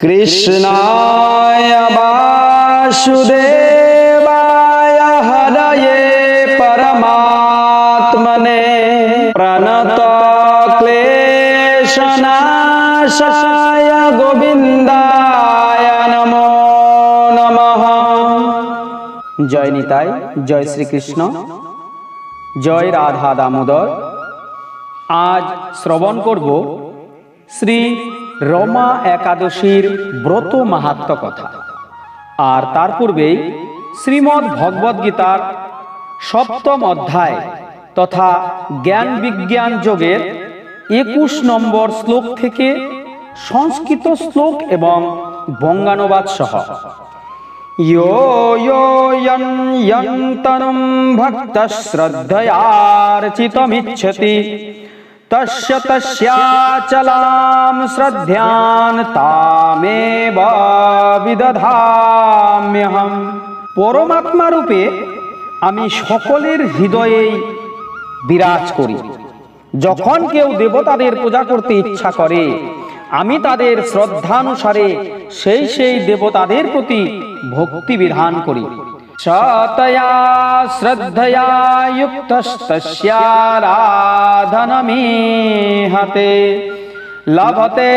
কৃষ্ণায় বাসুদেবায় হরয়ে পরমাত্মনে প্রণত ক্লেশনাশায় গোবিন্দায় নমো নমঃ। জয় নিতাই, জয় শ্রীকৃষ্ণ, জয় রাধা দামোদর। আজ শ্রবণ করব শ্রী রমা একাদশীর ব্রত মাহাত্ম কথা। আর তার পূর্বেই শ্রীমদ্ ভগবদ গীতার সপ্তম অধ্যায় তথা জ্ঞান বিজ্ঞান যোগের একুশ নম্বর শ্লোক থেকে সংস্কৃত শ্লোক এবং বঙ্গানুবাদ সহ। यो यो तस्य तस्याचलां শ্রদ্ধান তামেব বিদধাম্যহম পরমাত্মা রূপে আমি সকলের হৃদয়েই বিরাজ করি যখন কেউ দেবতাদের পূজা করতে ইচ্ছা করে আমি তাদের শ্রদ্ধানুসারে সেই সেই দেবতাদের প্রতি ভক্তি বিধান করি শ্রদ্ধয়া যুক্তস্তস্যারাধনমিহতে লভতে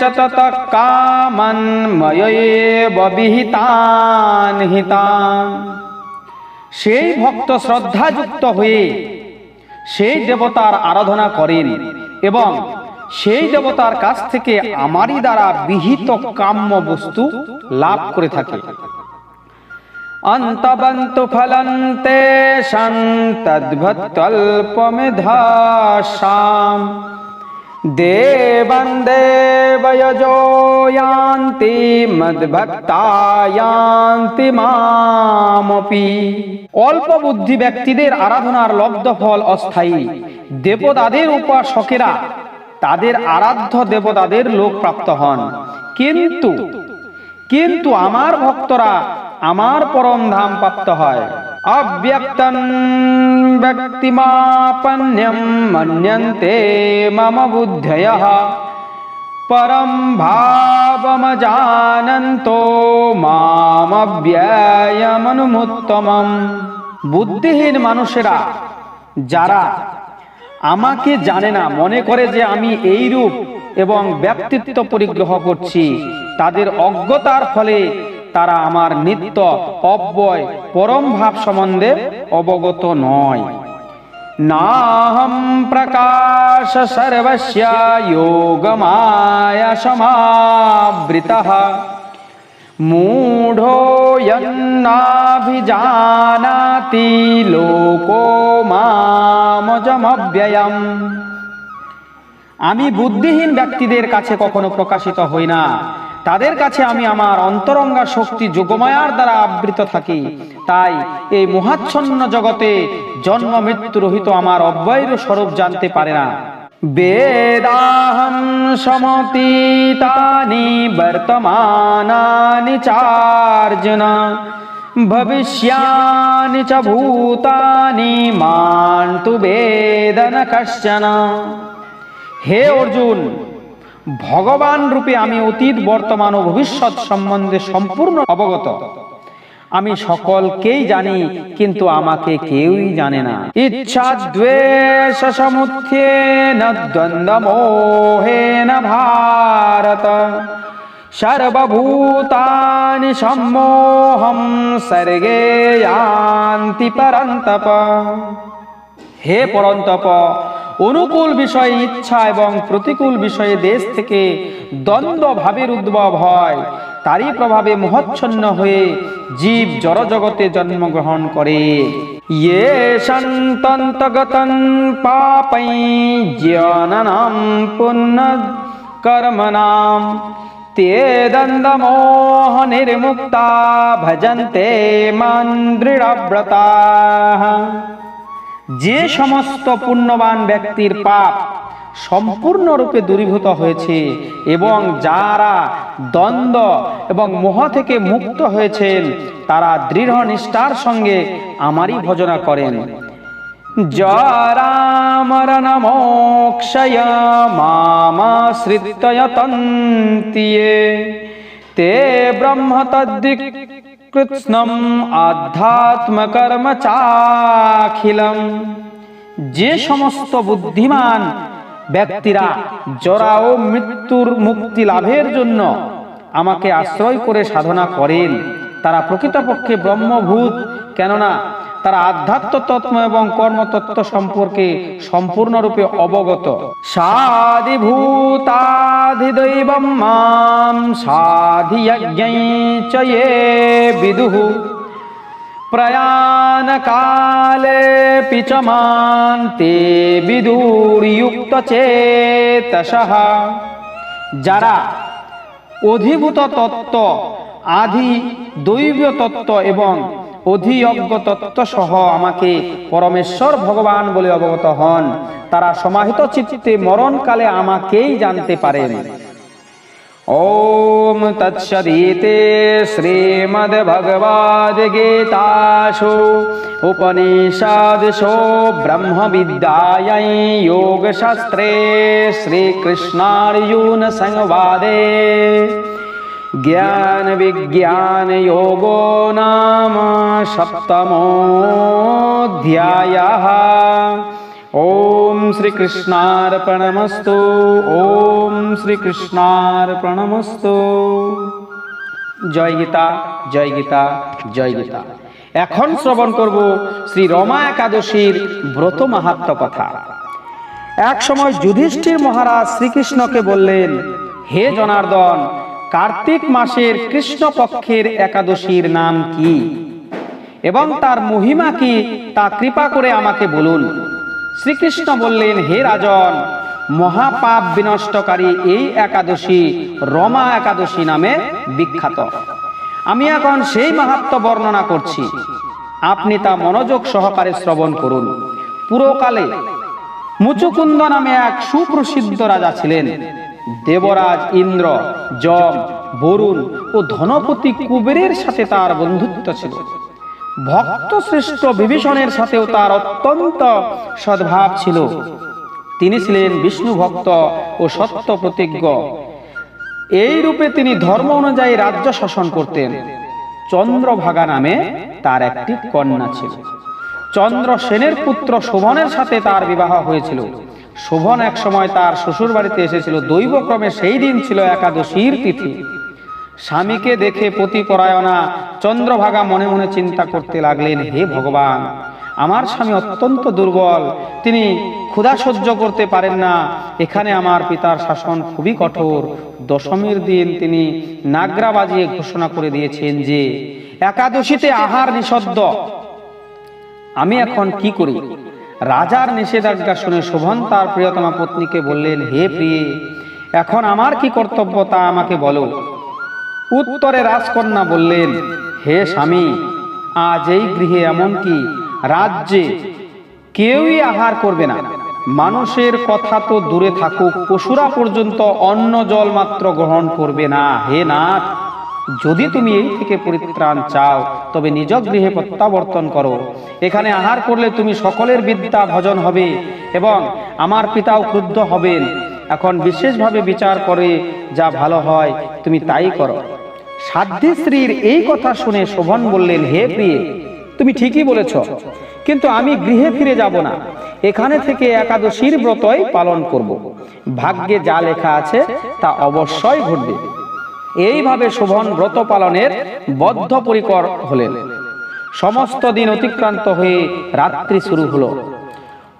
চ তত কামন ময়ৈব বিহিতান হিতান সেই ভক্ত শ্রদ্ধাযুক্ত হয়ে সেই দেবতার আরাধনা করেন এবং সেই দেবতার কাছ থেকে আমারই দ্বারা বিহিত কাম্য বস্তু লাভ করে থাকে। অন্তবন্তু ফলন্তে সন্তদ্ভত্তল্পমেধাসাম দেবন দেবয়জো ইয়ান্তি মামপি। অল্প বুদ্ধি ব্যক্তিদের আরাধনার লব্ধ ফল অস্থায়ী। দেবতাদের উপাসকেরা তাদের আরাধ্য দেবতাদের লোক প্রাপ্ত হন। কিন্তু কিন্তু আমার ভক্তরা আমার পরম ধাম প্রাপ্ত হয়। অব্যক্তন মন্যন্তে মম বুদ্ধয়। পরম ভাবমজানন্তো মামব্যয়মনুমুত্তমম। বুদ্ধিহীন মানুষেরা, যারা আমাকে জানে না, মনে করে যে আমি এই রূপ এবং ব্যক্তিত্ব পরিগ্রহ করছি, তাদের অজ্ঞতার ফলে তারা আমার নিত্য অব্যয় পরম ভাব সম্বন্ধে অবগত নয়। নাহম প্রকাশ সর্বস্য যোগমায়া সমাবৃতঃ। মূঢ়ো যন্নাভিজানাতি লোকো মামজমব্যয়ম। আমি বুদ্ধিহীন ব্যক্তিদের কাছে কখনো প্রকাশিত হই না। তাদের কাছে আমি আমার অন্তরঙ্গা শক্তি যোগমায়ার দ্বারা আবৃত থাকি। তাই এই মহাচ্ছন্ন জগতে জন্ম মৃত্যু রহিত আমার অব্যয়ের স্বরূপ জানতে পারে না। বেদাহম সমতীতানি বর্তমানানি চার্জুন, ভবিষ্যানি চ ভূতানি মান তু বেদন কশ্চন। হে অর্জুন ভগবান রূপে আমি অতীত, বর্তমান ও ভবিষ্যৎ সম্বন্ধে সম্পূর্ণ অবগত। আমি সকলকেই জানি, কিন্তু আমাকে কেউই জানে না। ইচ্ছা দ্বন্দ্ব ভারত। সর্বভূতানি সম্মোহম সর্গে পরন্তপ। হে পরন্তপ অনুকূল বিষয়ে ইচ্ছা এবং প্রতিকূল বিষয়ে দেশ থেকে দ্বন্দ্ব ভাবের উদ্ভব হয়। তারই প্রভাবে মোহচ্ছন্ন হয়ে জীব জড়জগতে জন্মগ্রহণ করে। ইয়ে সন্তন্তগতন পাপৈ জ্ঞাননাম পুণ্য কর্মনাম তে দন্দমোহ নির্মুক্তা ভজন্তে মান দৃঢ়ব্রতা যে সমস্ত পুণ্যবান ব্যক্তির পাপ সম্পূর্ণরূপে দূরীভূত হয়েছে এবং যারা দ্বন্দ্ব এবং মোহ থেকে মুক্ত হয়েছেন, তারা দৃঢ় নিষ্ঠার সঙ্গে আমারই ভজনা করেন। জরামরণমোক্ষয় তে ব্রহ্ম তদ্দিক কৃৎস্নম আধ্যাত্ম কর্ম চাখিলম যে সমস্ত বুদ্ধিমান ব্যক্তিরা জরা ও মৃত্যুর মুক্তি লাভের জন্য আমাকে আশ্রয় করে সাধনা করেন, তারা প্রকৃতপক্ষে ব্রহ্মভূত, কেননা তারা আধ্যাত্ম তত্ত্ব এবং কর্মতত্ত্ব সম্পর্কে সম্পূর্ণরূপে অবগত। সাধিভূতাধিদৈবম মাম সাধিয়জ্ঞৈ চ ये বিদুঃ প্রয়াণকালে চ মান তে বিদুর্যুক্ত চেতসঃ যারা অধিভূত তত্ত্ব আধি দৈব তত্ত্ব এবং অধিয়জ্ঞ তত্ত্বসহ আমাকে পরমেশ্বর ভগবান বলে অবগত হন। তারা সমাহিত চিত্তে মরণকালে আমাকেই জানতে পারেন। ॐ तत्सदिते श्रीमद्भगवद्गीतासु उपनिषादिषु যোগশাস্ত্রে योगशास्त्रे সংবাদে संवादे ज्ञान विज्ञान योगो नाम सप्तमोऽध्यायः ॐ श्रीकृष्णार्पणमस्तु ॐ শ্রীকৃষ্ণার্পণমস্তু জয় গীতা জয় গীতা জয় গীতা এখন শ্রবণ করব শ্রী রমা একাদশীর ব্রত মাহাত্ম কথা এক সময় যুধিষ্ঠির মহারাজ শ্রীকৃষ্ণকে বললেন হে জনার্দন কার্তিক মাসের কৃষ্ণ পক্ষের একাদশীর নাম কি? এবং তার মহিমা কি? তা কৃপা করে আমাকে বলুন। শ্রীকৃষ্ণ বললেন, হে রাজন, মহাপাপ বিনষ্টকারী এই একাদশী রমা একাদশী নামে বিখ্যাত। আমি এখন সেই মাহাত্ম বর্ণনা করছি। আপনি তা মনোযোগ সহকারে শ্রবণ করুন। পুরোকালে মুচুকুন্দ নামে এক সুপ্রসিদ্ধ রাজা ছিলেন। দেবরাজ ইন্দ্র, যম, বরুণ ও ধনপতি কুবেরের সাথে তার বন্ধুত্ব ছিল। ভক্ত শ্রেষ্ঠ বিভীষণের সাথেও তার অত্যন্ত সদ্ভাব ছিল। তিনি ছিলেন বিষ্ণু ভক্ত ও সত্য প্রতিজ্ঞ। এই রূপে তিনি ধর্ম অনুযায়ী রাজ্য শাসন করতেন। চন্দ্রভাগা নামে তার একটি কন্যা ছিল। চন্দ্র সেনের পুত্র শোভনের সাথে তার বিবাহ হয়েছিল। শোভন এক সময় তার শ্বশুর বাড়িতে এসেছিল। দৈবক্রমে সেই দিন ছিল একাদশীর তিথি। স্বামীকে দেখে পতিপরায়ণা চন্দ্রভাগা মনে মনে চিন্তা করতে লাগলেন, হে ভগবান, আমার স্বামী অত্যন্ত দুর্বল। তিনি ক্ষুধা সহ্য করতে পারেন না। এখানে আমার পিতার শাসন খুবই কঠোর। দশমীর দিন তিনি নাগরা বাজিয়ে ঘোষণা করে দিয়েছেন যে, একাদশীতে আহার নিষদ্ধ। আমি এখন কি করি? রাজার নিষেধাজ্ঞা শুনে শোভন তার প্রিয়তমা পত্নীকে বললেন, হে প্রিয়ে, এখন আমার কি কর্তব্য তা আমাকে বলো। উত্তরে রাজকন্যা বললেন, হে স্বামী, আজ এই গৃহে এমনকি রাজ্যে কেউই আহার করবে না। মানুষের কথা তো দূরে থাকুক, পশুরা পর্যন্ত অন্ন জল মাত্র গ্রহণ করবে না। হে নাথ যদি তুমি এই থেকে পরিত্রাণ চাও, তবে নিজ গৃহে প্রত্যাবর্তন করো। এখানে আহার করলে তুমি সকলের বিদ্যা ভজন হবে এবং আমার পিতাও ক্রুদ্ধ হবেন। এখন বিশেষভাবে বিচার করে যা ভালো হয়, তুমি তাই করো। সাধ্যশ্রীর এই কথা শুনে শোভন বললেন, হে প্রিয়ে, তুমি ঠিকই বলেছ, কিন্তু আমি গৃহে ফিরে যাব না। এখানে থেকে একাদশীর ব্রতই পালন করব। ভাগ্যে যা লেখা আছে, তা অবশ্যই ঘটবে। এইভাবে শোভন ব্রত পালনের বদ্ধপরিকর হলেন। সমস্ত দিন অতিক্রান্ত হয়ে রাত্রি শুরু হলো।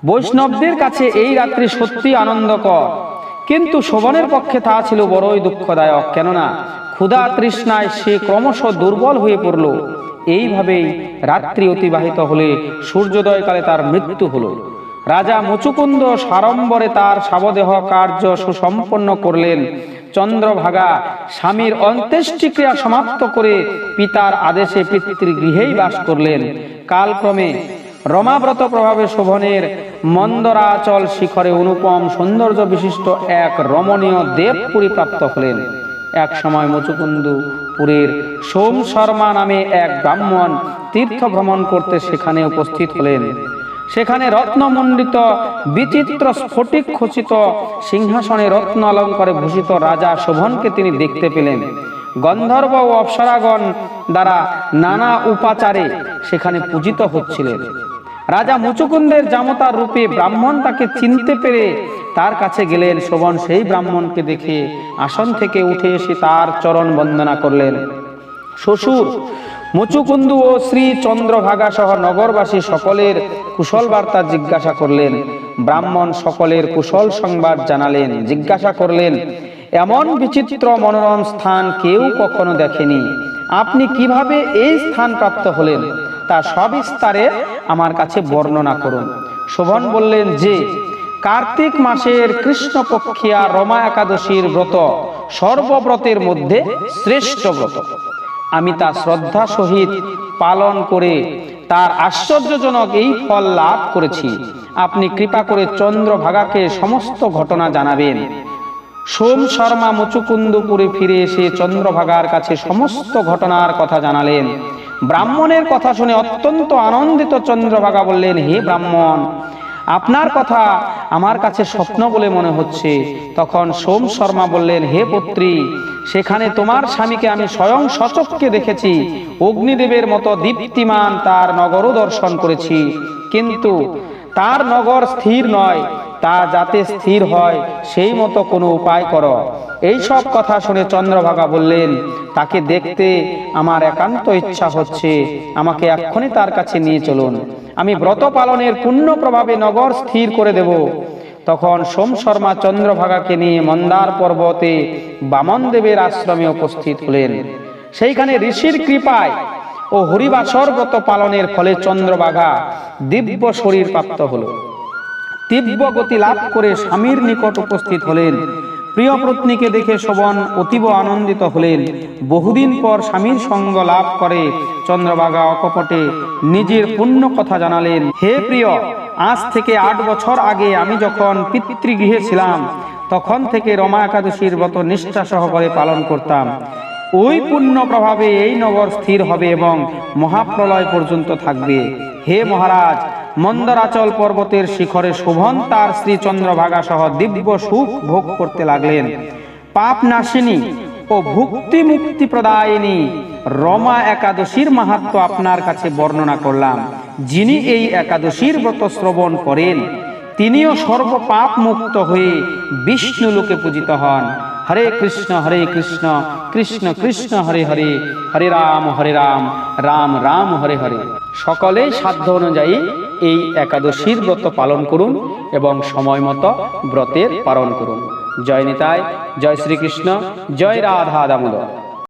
বৈষ্ণবদের কাছে এই রাত্রি সত্যি আনন্দকর। কিন্তু শোভনের পক্ষে তা ছিল বড়ই দুঃখদায়ক। কেননা ক্ষুধা তৃষ্ণায় সে ক্রমশ দুর্বল হয়ে পড়ল। এইভাবেই রাত্রি অতিবাহিত হলে সূর্যোদয়কালে তার মৃত্যু হলো। রাজা মুচুকুন্দ সাড়ম্বরে তার সাবদেহ কার্য সুসম্পন্ন করলেন। চন্দ্রভাগা স্বামীর অন্ত্যেষ্টিক্রিয়া সমাপ্ত করে পিতার আদেশে পিতৃগৃহেই বাস করলেন। কালক্রমে রমাব্রত প্রভাবে শোভনের মন্দরাচল শিখরে অনুপম সৌন্দর্য বিশিষ্ট এক রমণীয় দেবপুরী প্রাপ্ত হলেন। এক সময় মুচুকুন্দপুরের সোম শর্মা নামে এক ব্রাহ্মণ তীর্থ ভ্রমণ করতে সেখানে উপস্থিত হলেন। সেখানে রত্নমণ্ডিত, বিচিত্র স্ফটিক খচিত সিংহাসনে রত্ন অলঙ্কারে ভূষিত রাজা শোভনকে তিনি দেখতে পেলেন। গন্ধর্ব ও অপ্সরাগণ দ্বারা নানা উপাচারে সেখানে পূজিত হচ্ছিলেন। রাজা মুচুকুন্দের জামতার রূপে ব্রাহ্মণ তাকে চিনতে পেরে তার কাছে গেলেন। শোভন সেই ব্রাহ্মণকে দেখে আসন থেকে উঠে এসে তার চরণ বন্দনা করলেন। শ্বশুর মুচুকুন্দু ও শ্রী চন্দ্রভাগা সহ নগরবাসী সকলের কুশল বার্তা জিজ্ঞাসা করলেন। ব্রাহ্মণ সকলের কুশল সংবাদ জানালেন, জিজ্ঞাসা করলেন, এমন বিচিত্র মনোরম স্থান কেউ কখনো দেখেনি। আপনি কীভাবে এই স্থান প্রাপ্ত হলেন? তা সবিস্তারে আমার কাছে বর্ণনা করুন। শোভন বললেন যে, কার্তিক মাসের কৃষ্ণপক্ষিয়া রমা একাদশীর ব্রত সর্বব্রতের মধ্যে শ্রেষ্ঠ ব্রত। আমি তা শ্রদ্ধা সহিত পালন করে তার আশ্চর্যজনক এই ফল লাভ করেছি। আপনি কৃপা করে চন্দ্রভাগাকে সমস্ত ঘটনা জানাবেন। সোম শর্মা মুচুকুন্দপুরে ফিরে এসে চন্দ্রভাগার কাছে সমস্ত ঘটনার কথা জানালেন। ব্রাহ্মণের কথা শুনে অত্যন্ত আনন্দিত চন্দ্রভাগা বললেন, হে ব্রাহ্মণ আপনার কথা আমার কাছে স্বপ্ন বলে মনে হচ্ছে। তখন সোম শর্মা বললেন, হে পুত্রী, সেখানে তোমার স্বামীকে আমি স্বয়ং সচককে দেখেছি। অগ্নিদেবের মতো দীপ্তিমান তার নগরও দর্শন করেছি। কিন্তু তার নগর স্থির নয়, তা যাতে স্থির হয়, সেই মতো কোনো উপায় করো। এই সব কথা শুনে চন্দ্রভাগা বললেন, তাকে দেখতে আমার একান্ত ইচ্ছা হচ্ছে। আমাকে এক্ষুনি তার কাছে নিয়ে চলুন। আমি ব্রত পালনের পূর্ণ প্রভাবে নগর স্থির করে দেব। তখন সোম শর্মা চন্দ্রভাগাকে নিয়ে মন্দার পর্বতে বামন দেবের আশ্রমে উপস্থিত হলেন। সেইখানে ঋষির কৃপায় ও হরিবাসর ব্রত পালনের ফলে চন্দ্রভাগা দিব্য শরীর প্রাপ্ত হলো। তীব্র গতি লাভ করে স্বামীর নিকট উপস্থিত হলেন। প্রিয় পত্নীকে দেখে শোভন অতীব আনন্দিত হলেন। বহুদিন পর স্বামীর সঙ্গ লাভ করে চন্দ্রভাগা অকপটে নিজের পুণ্য কথা জানালেন, হে প্রিয়, আজ থেকে আট বছর আগে আমি যখন পিতৃগৃহে ছিলাম, তখন থেকে রমা একাদশীর ব্রত নিষ্ঠা সহকারে পালন করতাম। ওই পুণ্য প্রভাবে এই নগর স্থির হবে এবং মহাপ্রলয় পর্যন্ত থাকবে। হে মহারাজ মন্দরাচল পর্বতের শিখরে শোভন, তার শ্রী চন্দ্রভাগা সহ দিব্য সুখ ভোগ করতে লাগলেন। পাপ নাশিনী ও ভুক্তি মুক্তি প্রদায়িনী রমা একাদশীর মাহাত্ম আপনার কাছে বর্ণনা করলাম। যিনি এই একাদশীর ব্রত শ্রবণ করেন, তিনিও সর্বপাপ মুক্ত হয়ে বিষ্ণু লোকে পূজিত হন। হরে কৃষ্ণ হরে কৃষ্ণ। কৃষ্ণ কৃষ্ণ হরে হরে হরে রাম হরে রাম রাম রাম, হরে হরে। সকলে সাধ্য অনুযায়ী এই একাদশীর ব্রত পালন করুন এবং সময় মতো ব্রতের পালন করুন। জয় নিতায় জয় শ্রীকৃষ্ণ, জয় রাধা দামোদর।